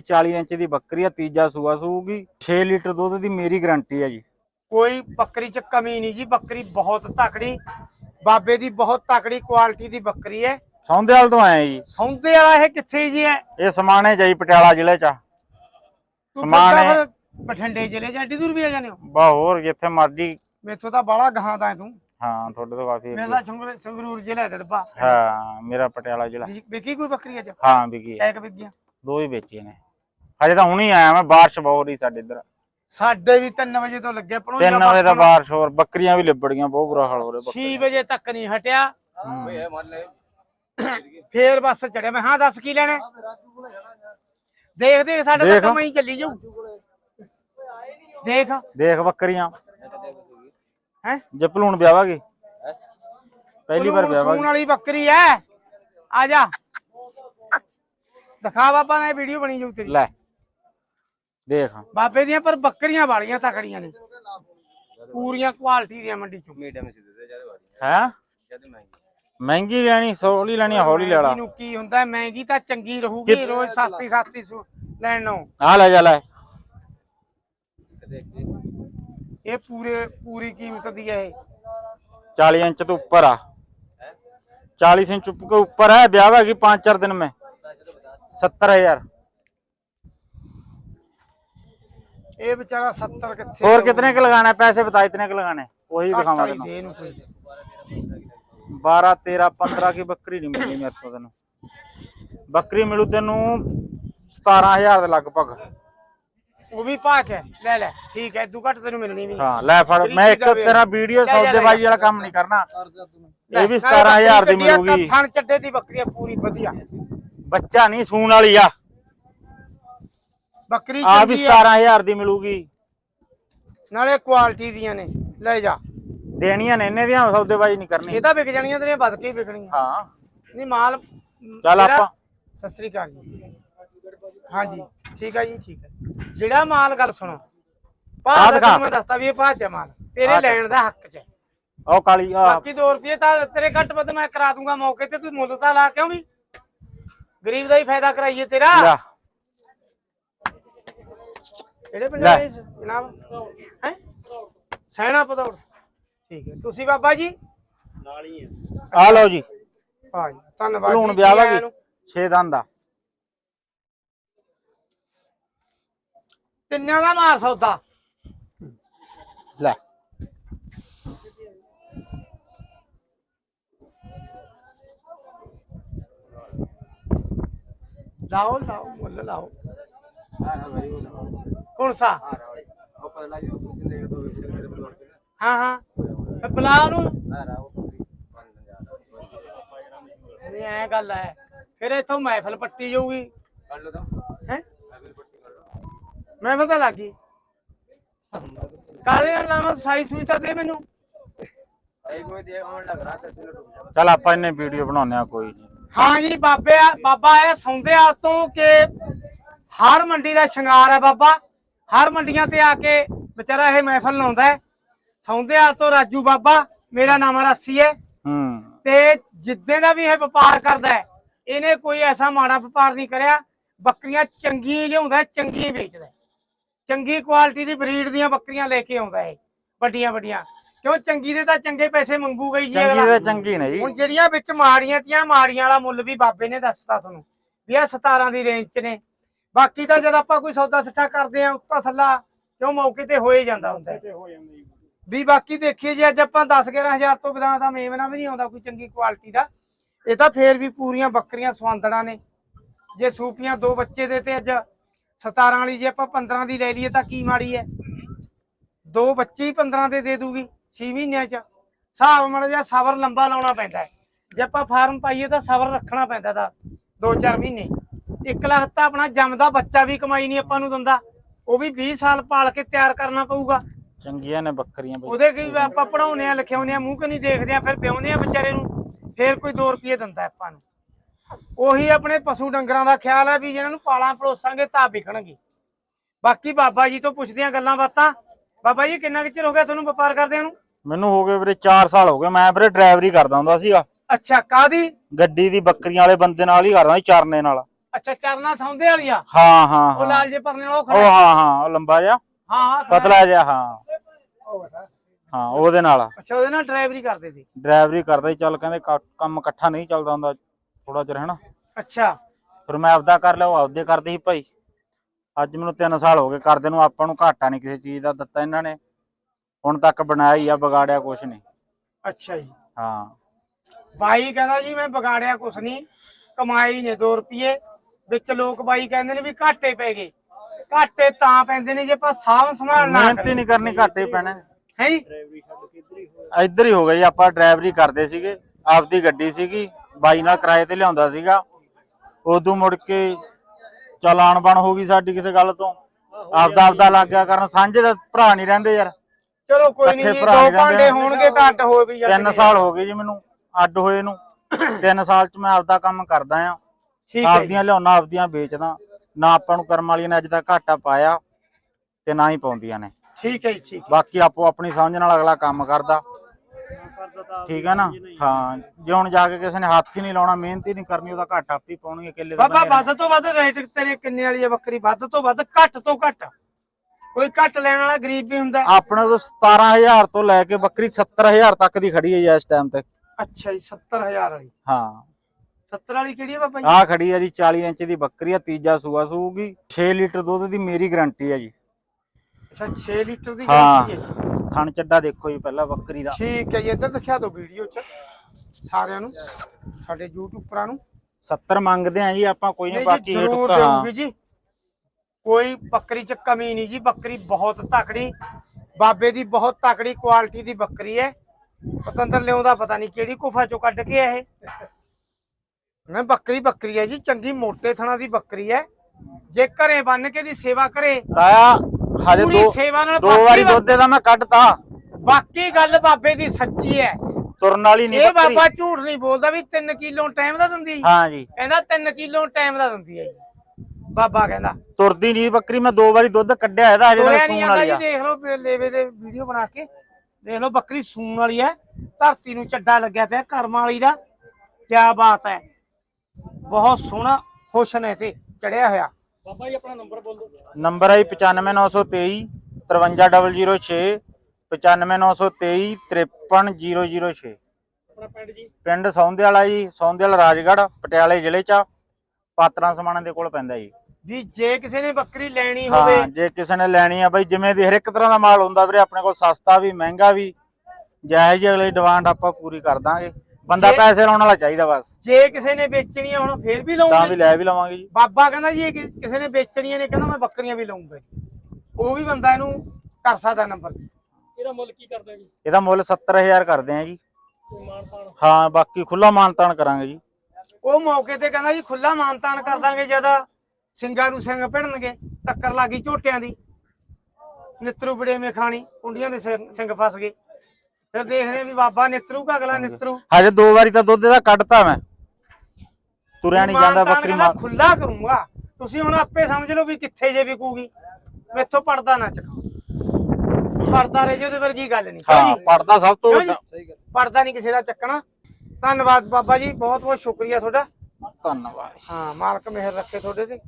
40 inch ਦੀ ਬੱਕਰੀ ਆ ਤੀਜਾ ਸੂਆ ਸੂਗੀ 6 ਲੀਟਰ ਦੁੱਧ ਦੀ ਮੇਰੀ ਗਾਰੰਟੀ ਹੈ ਜੀ। ਕੋਈ ਬੱਕਰੀ ਚ ਕਮੀ ਨਹੀਂ ਜੀ ਬੱਕਰੀ ਬਹੁਤ ਤਕੜੀ ਬਾਬੇ ਦੀ ਬਹੁਤ ਤਕੜੀ ਕੁਆਲਿਟੀ ਦੀ ਬੱਕਰੀ ਹੈ। ਸੌਂਦੇਵਾਲ ਤੋਂ ਆਏ ਜੀ। ਸੌਂਦੇ ਵਾਲਾ ਇਹ ਕਿੱਥੇ ਜੀ ਹੈ? ਇਹ ਸਮਾਣੇ ਜਾਈ ਪਟਿਆਲਾ ਜ਼ਿਲ੍ਹੇ ਚ ਆ। ਤੂੰ ਸਮਾਣੇ- ਫਿਰ ਬਠਿੰਡੇ ਜ਼ਿਲ੍ਹੇ ਜਾਂ ਏਡੀ ਦੂਰ ਵੀ ਆ ਜਾਂਦੇ ਹੋ? ਬਾ ਹੋਰ ਜਿੱਥੇ ਮਰਜ਼ੀ। ਮੇਥੋਂ ਤਾਂ ਬਾਹਲਾ ਗਾਹਾਂ ਦਾ ਹੈ ਤੂੰ। ਹਾਂ ਤੁਹਾਡੇ ਤੋਂ ਕਾਫੀ ਮੇਰਾ ਸੰਗਰੂਰ- ਸੰਗਰੂਰ ਜ਼ਿਲ੍ਹਾ ਹੈ ਦੜਬਾ ਹਾਂ ਮੇਰਾ ਪਟਿਆਲਾ ਜ਼ਿਲ੍ਹਾ। ਵਿਕੀ ਕੋਈ ਬੱਕਰੀ ਅੱਜ? ਹਾਂ ਵਿਕੀ ਐਕ ਵਿਕੀਆਂ ਦੋ ਹੀ ਵੇਚੇ ਨੇ। ਹਜੇ ਤਾਂ ਹੁਣੀ ਆਇਆ ਮੈਂ ਬਾਰਿਸ਼ ਬਹੁਤ ਰਹੀ ਸਾਡੇ ਇੱਧਰ। ਸਾਡੇ ਵੀ 3 ਵਜੇ ਤੋਂ ਲੱਗੇ ਪਣੋ 3 ਵਜੇ ਦਾ ਬਾਰਿਸ਼ ਹੋਰ ਬੱਕਰੀਆਂ ਵੀ ਲਿਬੜ ਗਈਆਂ ਬਹੁਤ ਬੁਰਾ ਹਾਲ ਹੋ ਰਿਹਾ 6 ਵਜੇ ਤੱਕ ਨਹੀਂ ਹਟਿਆ। ਹੂੰ। ਫੇਰ ਬੱਸ ਚੜਿਆ ਮੈਂ ਹਾਂ ਦੱਸ ਕੀ ਲੈਣਾ? ਦੇਖ ਦੇਖ ਸਾਡੇ ਤਾਂ ਦੇਖ। ਕੰਮ ਹੀ ਚੱਲੀ ਜਾਊ। ਦੇਖ। ਦੇਖ ਬੱਕਰੀਆਂ। ਹੈ? ਜੇ ਭਲੂਣ ਵਿਆਵਾਂਗੇ। ਪਹਿਲੀ ਵਾਰ ਸੂਣ ਵਿਆਵਾਂਗੇ। ਵਾਲੀ ਬੱਕਰੀ ਐ। ਆ ਜਾ। ਦਿਖਾ ਬਾਬਾ ਨੇ ਵੀਡੀਓ ਬਣੀ ਜੂ ਤੇਰੀ। ਲੈ ਦੇਖ। ਬਾਬੇ ਦੀਆਂ ਪਰ ਬੱਕਰੀਆਂ ਵਾਲੀਆਂ ਤਕੜੀਆਂ ਨੇ। ਪੂਰੀਆਂ ਕੁਆਲਿਟੀ ਦੀਆਂ ਮੰਡੀ ਚੋਂ। ਮੀਡੀਅਮ ਸੀ ਦਿੱਤੇ ਜ਼ਿਆਦਾ ਵਾਲੀ ਹੈ? ਜ਼ਿਆਦਾ ਮਹਿੰਗੀ। ਮਹਿੰਗੀ ਲੈਣੀ ਸੌਲੀ ਲੈਣੀ ਹੌਲੀ ਲੈਣਾ ਇਹਨੂੰ ਕੀ ਹੁੰਦਾ ਮਹਿੰਗੀ ਤਾਂ ਚੰਗੀ ਰਹੂਗੀ ਰੋਜ਼ ਸਸਤੀ ਸਸਤੀ ਲੈਣ ਨੂੰ। ਆ ਲੈ ਜਾ ਲੈ। ਇਹ ਪੂਰੇ ਪੂਰੀ ਕੀਮਤ ਦੀ ਹੈ ਇਹ। 40 ਇੰਚ ਤੋਂ ਉੱਪਰ ਆ। 40 ਇੰਚ ਉੱਪਰ ਹੈ ਵਿਆਹ ਹੈਗੀ 5-4 ਦਿਨ ਮੈਂ। 70000 ਇਹ ਵਿਚਾਰਾ ਹੋਰ कितने के लगाना है पैसे बता इतने के लगाने ਦਿਖਾਵਾਂ ਦੇ ਇਹਨੂੰ 12 13 15 ਕੀ ਬੱਕਰੀ ਨਹੀਂ ਮਿਲਣੀ ਮੇਰੇ ਤੋਂ ਤੈਨੂੰ। ਬੱਕਰੀ ਮਿਲੂ ਤੈਨੂੰ 17000 ਦੇ ਲਗਭਗ। ਉਹ ਵੀ ਪਾਚ ਹੈ। ਲੈ ਲੈ ਠੀਕ ਹੈ ਤੂੰ ਘੱਟ ਤੈਨੂੰ ਮਿਲਣੀ ਨਹੀਂ। ਹਾਂ ਲੈ ਫੜ। ਮੈਂ ਇੱਕ ਤੇਰਾ ਵੀਡੀਓ ਸੌਦੇਬਾਜ਼ੀ ਵਾਲਾ ਕੰਮ ਨਹੀਂ ਕਰਨਾ। ਇਹ ਵੀ ਲੈ, ਨਾਲੇ 17000 ਦੀ ਬੱਕਰੀ ਵਧੀਆ, ਮਿਲੂਗੀ। ਚੱਡੇ ਦੀ ਬੱਕਰੀ ਪੂਰੀ ਵਧੀਆ। ਬੱਚਾ ਨਹੀਂ ਸੂਣ ਵਾਲੀ ਆ। ਬੱਕਰੀ ਆ। ਵੀ 17000 ਦੀ ਮਿਲੂਗੀ। ਨਾਲੇ ਕੁਆਲਿਟੀ ਦੀਆਂ ਨੇ। ਲੈ ਜਾ। ਦੇਣੀਆਂ ਨੇ ਇਹਨੇ ਦੀਆਂ ਸੌਦੇਬਾਜ਼ੀ ਨਹੀਂ ਕਰਨੀ। ਇਹ ਤਾਂ ਵਿਕ ਜਾਣੀਆਂ ਤੇਰੀਆਂ ਵੱਧ ਕੇ ਹੀ ਹਾਂ। ਨਹੀਂ ਮਾਲ ਚੱਲ ਜਿਹੜਾ- ਆਪਾਂ- ਸਤਿ ਸ੍ਰੀ ਅਕਾਲ ਜੀ। ਹਾਂਜੀ ਠੀਕ ਆ ਜੀ ਠੀਕ ਆ। ਜਿਹੜਾ ਮਾਲ ਗੱਲ ਸੁਣੋ। ਆਹ ਭਾਅ ਮੈਂ ਦੱਸਦਾ ਵੀ ਇਹ ਭਾਅ ਚ ਮਾਲ। ਤੇਰੇ ਲੈਣ ਦਾ ਹੱਕ ਚ। ਹੈ। ਕਾਲੀ ਆ, ਬਾਕੀ 2 ਰੁਪਏ ਤਾਂ ਤੇਰੇ ਘੱਟ ਵੱਧ ਮੈਂ ਕਰਾ ਦੂੰਗਾ ਮੌਕੇ ਤੇ। ਤੂੰ ਮੁੱਲ ਤਾਂ ਲਾ ਕੇ ਵੀ? ਗਰੀਬ ਦਾ ਹੀ ਫਾਇਦਾ ਕਰਾਈਏ ਤੇਰਾ। ਲੈ। ਕਿਹੜੇ ਪਿੰਡ ਦੇ ਜਨਾਬ? ਹੈ? ਸੈਣਾ ਪਦੌੜ ਠੀਕ ਹੈ। ਤੁਸੀਂ ਬਾਬਾ ਜੀ? ਆ। ਲਓ ਜੀ। ਹਾਂ ਜੀ, ਧੰਨਵਾਦ ਹੁਣ ਵਿਆਹ ਵਾ ਜੀ ਆਇਆਂ ਵੀ 6 ਦੰਦ ਦਾ ਤਿੰਨਾਂ ਦਾ ਮਾਰ ਸੌਦਾ। ਲੈ। ਲਾਓ ਲਾਓ, ਮੁੱਲ ਲਾਓ। ਕੌਣ ਸਾ? ਹਾਂ ਹਾਂ। ਮੈਂ ਬੁਲਾ ਨਹੀਂ ਐ ਗੱਲ ਹੈ ਫਿਰ ਇੱਥੋਂ ਮਹਿਫਲ ਪੱਟੀ ਜਾਊਗੀ। ਹੈ? ਮੈਂ ਪਤਾ ਲੱਗੀ ਕਾਲੇ ਨਾਲ ਲਾਵਾਂ? ਸਾਈ ਸੂਈ ਤਾਂ ਦੇ ਮੈਨੂੰ। ਚੱਲ ਆਪਾਂ ਇਹਨੇ ਵੀਡੀਓ ਬਣਾਉਨੇ ਆ ਕੋਈ ਨਹੀਂ ਹਾਂ ਜੀ ਬਾਬੇ ਬਾਬਾ ਇਹ ਸੌਂਦੇ ਆ ਤੋਂ ਕਿ ਹਰ ਮੰਡੀ ਦਾ ਸ਼ਿੰਗਾਰ ਹੈ ਬਾਬਾ। ਹਰ ਮੰਡੀਆਂ ਤੇ ਆ ਕੇ ਵਿਚਾਰਾ ਇਹ ਮਹਿਫਲ ਲਾਉਂਦਾ ਹੈ। ਸੌਂਦੇ ਆ ਤੋਂ ਰਾਜੂ ਬਾਬਾ ਮੇਰਾ ਨਾਮ ਰਾਸੀ ਹੈ। ਹੂੰ। ਤੇ ਜਿੱਦੇ ਦਾ ਵੀ ਇਹ ਵਪਾਰ ਕਰਦਾ ਹੈ ਇਹਨੇ ਕੋਈ ਐਸਾ ਮਾੜਾ ਵਪਾਰ ਨਹੀਂ ਕਰਿਆ। ਬੱਕਰੀਆਂ ਚੰਗੀ ਲਿਆਉਂਦਾ ਚੰਗੀ ਵੇਚਦਾ। ਚੰਗੀ ਕੁਆਲਿਟੀ ਦੀ ਬਰੀਡ ਦੀਆਂ ਬੱਕਰੀਆਂ ਲੈ ਕੇ ਆਉਂਦਾ ਹੈ ਵੱਡੀਆਂ ਵੱਡੀਆਂ ਕਿਉਂ ਚੰਗੀ ਦੇ ਤਾਂ ਚੰਗੇ ਪੈਸੇ ਮੰਗੂਗਾ ਹੀ ਜੀ ਚੰਗੀ ਅਗਲਾ। ਤੇ ਚੰਗੀ ਨਹੀਂ ਹੁਣ ਜਿਹੜੀਆਂ ਵਿੱਚ ਮਾੜੀਆਂ ਤੀਆਂ ਮਾੜੀਆਂ ਵਾਲਾ ਮੁੱਲ ਵੀ ਬਾਬੇ ਨੇ ਦੱਸਤਾ ਤੁਹਾਨੂੰ। ਵੀ ਇਹ 17 ਦੀ ਰੇਂਜ 'ਚ ਨੇ। ਬਾਕੀ ਤਾਂ ਜਦ ਆਪਾਂ ਕੋਈ ਸੌਦਾ ਸੱਟਾ ਕਰਦੇ ਆ ਉੱਤਾ ਥੱਲਾ ਕਿਉਂ ਮੌਕੇ ਤੇ ਹੋਏ ਜਾਂਦਾ ਹੁੰਦਾ ਹੈ। ਵੀ ਬਾਕੀ ਦੇਖੀਏ ਜੇ ਅੱਜ ਆਪਾਂ 10 11000 ਤੋਂ ਬਿਨਾਂ ਦਾ ਮੇਵਨਾ ਵੀ ਨਹੀਂ ਆਉਂਦਾ ਕੋਈ ਚੰਗੀ ਕੁਆਲਿਟੀ ਦਾ। ਇਹ ਤਾਂ ਫੇਰ ਵੀ ਪੂਰੀਆਂ ਬੱਕਰੀਆਂ ਸਵਾਂਦੜਾਂ ਨੇ। ਜੇ ਸੂਪੀਆਂ ਦੋ ਬੱਚੇ ਦੇ ਤੇ ਅੱਜ 17 ਵਾਲੀ ਜੇ ਆਪਾਂ 15 ਦੀ ਲੈ ਲਈਏ ਤਾਂ ਕੀ ਮਾੜੀ ਹੈ? ਦੋ ਬੱਚੇ ਹੀ 15 ਦੇ ਦੇ ਦੂਗੀ। 6 ਮਹੀਨਿਆਂ ਚ। ਹਿਸਾਬ ਮੜ ਜਾ ਸਬਰ ਲੰਬਾ ਲਾਉਣਾ ਪੈਂਦਾ ਹੈ। ਜੇ ਆਪਾਂ ਫਾਰਮ ਪਾਈਏ ਤਾਂ ਸਬਰ ਰੱਖਣਾ ਪੈਂਦਾ ਦਾ 2-4 ਮਹੀਨੇ। 1 ਲੱਖ ਤਾਂ ਆਪਣਾ ਜੰਮਦਾ ਬੱਚਾ ਵੀ ਕਮਾਈ ਨਹੀਂ ਆਪਾਂ ਨੂੰ ਦਿੰਦਾ। ਉਹ ਵੀ 20 ਸਾਲ ਪਾਲ ਕੇ ਤਿਆਰ ਕਰਨਾ ਪਊਗਾ। ਚੰਗੀਆਂ ਨੇ ਬੱਕਰੀਆਂ ਬਈ। ਉਹਦੇ ਕੀ ਆਪਾਂ ਪੜਾਉਨੇ ਆ ਲਿਖਾਉਨੇ ਆ ਮੂੰਹ ਕਿ ਨਹੀਂ ਦੇਖਦੇ ਆ ਫਿਰ ਵਿਆਹੁੰਦੇ ਆ ਵਿਚਾਰੇ ਨੂੰ ਫਿਰ ਕੋਈ 2 ਰੁਪਏ ਦਿੰਦਾ ਆਪਾਂ ਨੂੰ। ਉਹੀ ਆਪਣੇ ਪਸ਼ੂ ਡੰਗਰਾਂ ਦਾ ਖਿਆਲ ਹੈ ਵੀ ਜਿਹਨਾਂ ਨੂੰ ਪਾਲਾਂ ਪਲੋਸਾਂਗੇ ਤਾਂ ਵਿਕਣਗੇ। ਬਾਕੀ ਬਾਬਾ ਜੀ ਤੋਂ ਪੁੱਛਦੇ ਆ ਗੱਲਾਂ ਬਾਤਾਂ। ਬਾਬਾ ਜੀ ਕਿੰਨਾ ਕੁ ਚਿਰ ਹੋ ਗਿਆ ਤੁਹਾਨੂੰ ਵਪਾਰ ਕਰਦਿਆਂ ਨੂੰ? ਮੈਨੂੰ ਹੋ ਗਏ ਵੀਰੇ 4 ਸਾਲ ਹੋ ਗਏ। ਮੈਂ ਵੀਰੇ ਡਰਾਈਵਰੀ ਕਰਦਾ ਹੁੰਦਾ ਸੀਗਾ। ਅੱਛਾ ਕਾਦੀ ਗੱਡੀ ਦੀ ਬੱਕਰੀਆਂ ਵਾਲੇ ਬੰਦੇ ਨਾਲ ਹੀ ਕਰਦਾ ਸੀ ਚਰਨੇ ਨਾਲ। ਅੱਛਾ ਚਰਨਾ ਥੌਂਦੇ ਵਾਲੀ ਆ ਹਾਂ ਹਾਂ ਉਹ ਹਾਂ। ਲਾਲ ਜੇ ਪਰਨੇ ਵਾਲਾ ਉਹ ਉਹ ਖੜਾ ਹਾਂ ਹਾਂ ਉਹ ਲੰਬਾ ਜਿਹਾ। ਹਾਂ ਪਤਲਾ ਜਿਹਾ ਹਾਂ। ਹਾਂ ਉਹਦੇ ਨਾਲ। ਅੱਛਾ ਉਹਦੇ ਨਾਲ ਡਰਾਈਵਰੀ ਕਰਦੇ ਸੀ? ਡਰਾਈਵਰੀ ਕਰਦਾ ਹੀ ਚੱਲ ਕਹਿੰਦੇ ਕ- ਕੰਮ ਇਕੱਠਾ ਨਹੀਂ ਚੱਲਦਾ ਹੁੰਦਾ ਥੋੜਾ ਚਿਰ ਹਨਾ ਅੱਛਾ। ਫਿਰ ਮੈਂ ਆਪਦਾ ਕਰ ਲਿਆ ਉਹ ਆਪਦੇ ਕਰਦੇ ਸੀ ਭਾਈ। ਅੱਜ ਮੈਨੂੰ 3 ਸਾਲ ਹੋ ਗਏ ਕਰਦੇ ਨੂੰ ਆਪਾਂ ਨੂੰ ਘਾਟਾ ਨਹੀਂ ਕਿਸੇ ਚੀਜ਼ ਦਾ ਦਿੱਤਾ ਇਹਨਾਂ ਨੇ। ਹੁਣ ਤੱਕ ਬਣਾਇਆ ਹੀ ਆ ਵਿਗਾੜਿਆ ਕੁਛ ਨਹੀਂ। ਅੱਛਾ ਜੀ। ਹਾਂ। ਬਾਈ ਕਹਿੰਦਾ ਜੀ ਮੈਂ ਵਿਗਾੜਿਆ ਕੁਛ ਨਹੀਂ ਕਮਾਈ ਨੇ 2 ਰੁਪਏ ਵਿੱਚ ਲੋਕ ਬਾਈ ਕਹਿੰਦੇ ਨੇ ਵੀ ਘਾਟੇ ਪੈ ਗਏ। ਘਾਟੇ ਤਾਂ ਪੈਂਦੇ ਨੇ ਜੇ ਆਪਾਂ ਸਾਂਭ ਸੰਭਾਲ ਨਾ ਮਿਹਨਤ ਹੀ ਨਹੀਂ ਕਰਨੀ ਘਾਟੇ ਪੈਣੇ। ਹੈ ਜੀ? ਇੱਧਰ ਹੀ ਹੋ ਗਿਆ ਜੀ ਆਪਾਂ ਡਰਾਈਵਰੀ ਕਰਦੇ ਸੀਗੇ ਆਪਦੀ ਗੱਡੀ ਸੀਗੀ ਬਾਈ ਨਾਲ ਕਿਰਾਏ ਤੇ ਲਿਆਉਂਦਾ ਸੀਗਾ। ਉਦੋਂ ਮੁੜ ਕੇ ਚਲਾਣ ਬਣ ਹੋ ਗਈ ਸਾਡੀ ਕਿਸੇ ਗੱਲ ਤੋਂ ਆਪਦਾ ਆਪਦਾ ਲੱਗ ਗਿਆ ਕਰਨ ਸਾਂਝੇ ਦਾ ਭਰਾ ਨਹੀਂ ਰਹਿੰਦੇ ਯਾਰ ਚਲੋ ਕੋਈ ਨਹੀਂ ਜੀ ਦੋ ਭਾਂਡੇ। ਹੋਣਗੇ ਤਾਂ ਅੱਡ ਹੋ ਤਿੰਨ ਨੇ। ਸਾਲ ਹੋ ਗਏ ਜੀ ਮੈਨੂੰ ਅੱਡ ਹੋਏ ਨੂੰ ਤਿੰਨ ਸਾਲ ਚ ਮੈਂ ਆਪਦਾ ਕੰਮ ਕਰਦਾ ਆ ਠੀਕ ਹੈ। ਆਪਦੀਆਂ ਲਿਆਉਣਾ ਆਪਦੀਆਂ ਵੇਚਦਾ ਨਾ ਆਪਾਂ ਨੂੰ ਕਰਮ ਵਾਲੀਆਂ ਨੇ ਅੱਜ ਤੱਕ ਘਾਟਾ ਪਾਇਆ ਤੇ ਨਾ ਹੀ ਪਾਉਂਦੀਆਂ ਨੇ ਠੀਕ ਹੈ ਜੀ ਠੀਕ। ਬਾਕੀ ਆਪੋ ਆਪਣੀ ਸਮਝ ਨਾਲ ਅਗਲਾ ਕੰਮ ਕਰਦਾ ਠੀਕ ਹੈ ਨਾ? ਹਾਂ ਜੇ ਹੁਣ ਜਾ ਕੇ ਕਿਸੇ ਨੇ ਹੱਥ ਹੀ ਨਹੀਂ ਲਾਉਣਾ ਮਿਹਨਤ ਹੀ ਨਹੀਂ ਕਰਨੀ ਉਹਦਾ ਘਾਟਾ ਆਪੀ ਪਾਉਣਗੇ ਕਿੱਲੇ ਦਾ ਬਾਬਾ ਵੱਧ ਤੋਂ ਵੱਧ ਰੇਟ ਤੇਰੇ ਕਿੰਨੇ ਵਾਲੀ ਹੈ ਬੱਕਰੀ? ਵੱਧ ਤੋਂ ਵੱਧ ਘੱਟ ਤੋਂ ਘੱਟ। ਕੋਈ ਘੱਟ ਲੈਣ ਵਾਲਾ ਗਰੀਬ ਵੀ ਹੁੰਦਾ। ਆਪਣੇ ਤੋਂ 17000 ਤੋਂ ਲੈ ਕੇ ਬੱਕਰੀ 70000 ਤੱਕ ਦੀ ਖੜੀ ਹੈ ਇਸ ਟਾਈਮ ਤੇ। ਅੱਛਾ ਜੀ 70000 ਵਾਲੀ। ਹਾਂ। 70 ਵਾਲੀ ਕਿਹੜੀ ਹੈ ਬਾਬਾ ਜੀ? ਆਹ ਖੜੀ ਹੈ ਜੀ 40 ਇੰਚ ਦੀ ਬੱਕਰੀ ਆ ਤੀਜਾ ਸੂਆ ਸੂਗੀ। 6 ਲੀਟਰ ਦੁੱਧ ਦੀ ਮੇਰੀ ਗਾਰੰਟੀ ਹੈ ਜੀ। ਅੱਛਾ 6 ਲੀਟਰ ਦੀ ਹਾਂ। ਗਾਰੰਟੀ ਹੈ। ਥਣ ਚੱਡਾ ਦੇਖੋ ਜੀ ਪਹਿਲਾਂ ਬੱਕਰੀ ਦਾ। ਠੀਕ ਹੈ ਜੀ ਇੱਧਰ ਦਿਖਾ ਦਿਓ ਵੀਡੀਓ 'ਚ। ਸਾਰਿਆਂ ਨੂੰ ਸਾਡੇ ਯੂਟਿਊਬਰਾਂ ਨੂੰ। 70 ਮੰਗਦੇ ਆ ਜੀ ਆਪਾਂ ਕੋਈ ਨਹੀਂ ਬਾਕੀ ਹੇਠ ਜ਼ਰੂਰ ਉੱਤੇ ਜੀ। ਕੋਈ ਬੱਕਰੀ 'ਚ ਕਮੀ ਨਹੀਂ ਜੀ ਬੱਕਰੀ ਬਹੁਤ ਤਕੜੀ। ਬਾਬੇ ਦੀ ਬਹੁਤ ਤਕੜੀ ਕੁਆਲਿਟੀ ਦੀ ਬੱਕਰੀ ਹੈ। ਪਤੰਦਰ ਲਿਆਉਂਦਾ ਪਤਾ ਨਹੀਂ ਕਿਹੜੀ ਗੁਫਾ 'ਚੋਂ ਕੱਢ ਕੇ ਇਹ ਮੈਂ ਬੱਕਰੀ ਬੱਕਰੀ ਹੈ ਜੀ ਚੰਗੀ ਮੋਟੇ ਥਣਾ ਦੀ ਬੱਕਰੀ ਹੈ। ਜੇ ਘਰੇ ਬੰਨ ਕੇ ਦੀ ਸੇਵਾ ਕਰੇ। ਤਾਇਆ ਪੂਰੀ ਦੋ ਸੇਵਾ ਨਾਲ ਦੋ ਬਾਕੀ ਵਾਰੀ ਦੁੱਧ ਦਾ ਮੈਂ ਕੱਢਤਾ। ਬਾਕੀ ਗੱਲ ਬਾਬੇ ਦੀ ਸੱਚੀ ਹੈ ਤੁਰਨ ਵਾਲੀ ਨਹੀਂ ਇਹ ਬੱਕਰੀ। ਬਾਬਾ ਝੂਠ ਨਹੀਂ ਬੋਲਦਾ ਵੀ 3 ਕਿਲੋ ਟਾਈਮ ਦਾ ਦਿੰਦੀ ਜੀ। ਹਾਂ ਜੀ ਕਹਿੰਦਾ 3 ਕਿਲੋ ਟਾਈਮ ਦਾ ਦਿੰਦੀ ਹੈ ਜੀ। ਬਾਬਾ ਕਹਿੰਦਾ। ਤੁਰਦੀ ਨਹੀਂ ਬੱਕਰੀ ਮੈਂ ਦੋ ਵਾਰੀ ਦੁੱਧ ਕੱਢਿਆ ਇਹਦਾ ਹਜੇ ਤੋਰਿਆ ਨਹੀਂ ਸੂਣ ਵਾਲੀ ਜੀ ਆ। ਦੇਖ ਲਓ ਵੀ ਲੇਵੇ ਦੇ ਵੀਡੀਓ ਬਣਾ ਕੇ। ਦੇਖ ਲਓ ਬੱਕਰੀ ਸੂਣ ਵਾਲੀ ਹੈ ਧਰਤੀ ਨੂੰ ਚੱਡਾ ਲੱਗਿਆ ਪਿਆ ਕਰਮ ਵਾਲੀ ਦਾ। ਕੀ ਬਾਤ ਹੈ ਬਹੁਤ ਸੋਹਣਾ ਹੁਸਨ ਹੈ ਤੇ ਚੜਿਆ ਹੋਇਆ। ਬਾਬਾ ਜੀ ਆਪਣਾ ਨੰਬਰ ਬੋਲ ਦਿਓ। ਨੰਬਰ ਹੈ 95923 53006 95923 53006 ਆਪਣਾ ਪਿੰਡ ਜੀ। ਪਿੰਡ ਸੌਂਦੇ ਵਾਲਾ ਜੀ ਸੌਂਦੇ ਵਾਲਾ ਰਾਜਗੜ੍ਹ ਪਟਿਆਲੇ ਜ਼ਿਲ੍ਹੇ ਚ। ਪਾਤਰਾਂ ਸਮਾਣਾ ਦੇ ਕੋਲ ਪੈਂਦਾ ਜੀ। ਵੀ ਜੇ ਕਿਸੇ ਨੇ ਬੱਕਰੀ ਲੈਣੀ ਹੋਵੇ ਹਾਂ ਜੇ ਕਿਸੇ ਨੇ ਲੈਣੀ ਆ ਬਈ ਜਿਵੇਂ ਦੀ ਹਰ ਇੱਕ ਤਰ੍ਹਾਂ ਦਾ ਮਾਲ ਹੁੰਦਾ ਵੀਰੇ ਆਪਣੇ ਕੋਲ ਸਸਤਾ ਵੀ ਮਹਿੰਗਾ ਵੀ। ਜਿਹੀ ਅਗਲੀ ਡਿਮਾਂਡ ਆਪਾਂ ਪੂਰੀ ਕਰ ਦਾਂਗੇ। ਬੰਦਾ ਜੇ- ਪੈਸੇ ਲਾਉਣ ਵਾਲਾ ਚਾਹੀਦਾ ਬਸ। ਜੇ ਕਿਸੇ ਨੇ ਵੇਚਣੀ ਹੈ ਹੁਣ ਫੇਰ ਵੀ ਤਾਂ ਵੀ ਲੈ ਵੀ ਲਵਾਂਗੇ ਜੀ। ਬਾਬਾ ਕਹਿੰਦਾ ਜੀ ਇਹ ਕਿ- ਕਿਸੇ ਨੇ ਵੇਚਣੀਆਂ ਨੇ ਕਹਿੰਦਾ ਮੈਂ ਬੱਕਰੀਆਂ ਵੀ ਲਵਾਂਗਾ ਉਹ ਵੀ ਬੰਦਾ ਇਹਨੂੰ ਕਰ ਸਕਦਾ ਨੰਬਰ। ਇਹਦਾ ਮੁੱਲ ਕੀ ਕਰਦਾ ਜੀ? ਇਹਦਾ ਮੁੱਲ 70000 ਕਰਦੇ ਆ ਜੀ। ਕੋਈ ਮਾਨ ਤਾਨ ਹਾਂ ਬਾਕੀ ਖੁੱਲਾ ਮਾਨਤਾਨ ਕਰਾਂਗੇ ਜੀ। ਉਹ ਮੌਕੇ ਤੇ ਕਹਿੰਦਾ ਜੀ ਖੁੱਲਾ ਮਾਨਤਾਨ ਕਰ ਦਾਂਗੇ ਜਦ ਸਿੰਘਾਂ ਨੂੰ ਸਿੰਘ ਭਿੜਨਗੇ ਟੱਕਰ ਲੱਗੀ ਝੋਟਿਆਂ ਦੀ। ਨਿੱਤਰੂ ਬੜੇ ਮੇ ਖਾਣੀ ਕੁੰਡੀਆਂ ਦੇ ਸਿੰਘ ਸਿੰਘ ਫਸ ਗਏ। ਫਿਰ ਦੇਖਦੇ ਆ ਵੀ ਬਾਬਾ ਨਿੱਤਰੂ ਕਾ ਅਗਲਾ ਨਿੱਤਰੂ ਹਜੇ ਦੋ ਵਾਰੀ ਤਾਂ ਦੁੱਧ ਦਾ ਕੱਢਤਾ ਮੈਂ। ਤੁਰਿਆ ਨਹੀਂ ਜਾਂਦਾ ਬੱਕਰੀ ਮਾਰ ਖੁੱਲਾ ਕਰੂੰਗਾ। ਤੁਸੀਂ ਹੁਣ ਆਪੇ ਸਮਝ ਲਓ ਵੀ ਕਿੱਥੇ ਜੇ ਵਿਕੂਗੀ। ਮੈਥੋਂ ਪੜਦਾ ਨਾ ਚੱਕਾ ਪੜਦਾ ਰਹੇ ਜੀ ਉਹਦੇ ਵਰਗੀ ਗੱਲ ਨਹੀਂ ਹਾਂ ਪੜਦਾ ਸਭ ਤੋਂ? ਪੜਦਾ ਨਹੀਂ ਕਿਸੇ ਦਾ ਚੱਕਣਾ। ਧੰਨਵਾਦ ਬਾਬਾ ਜੀ ਬਹੁਤ ਬਹੁਤ ਸ਼ੁਕਰੀਆ ਤੁਹਾਡਾ। ਧੰਨਵਾਦ। ਹਾਂ ਮਾਲਕ ਮਿਹਰ ਰੱਖੇ ਤੁਹਾਡੇ ਤੇ।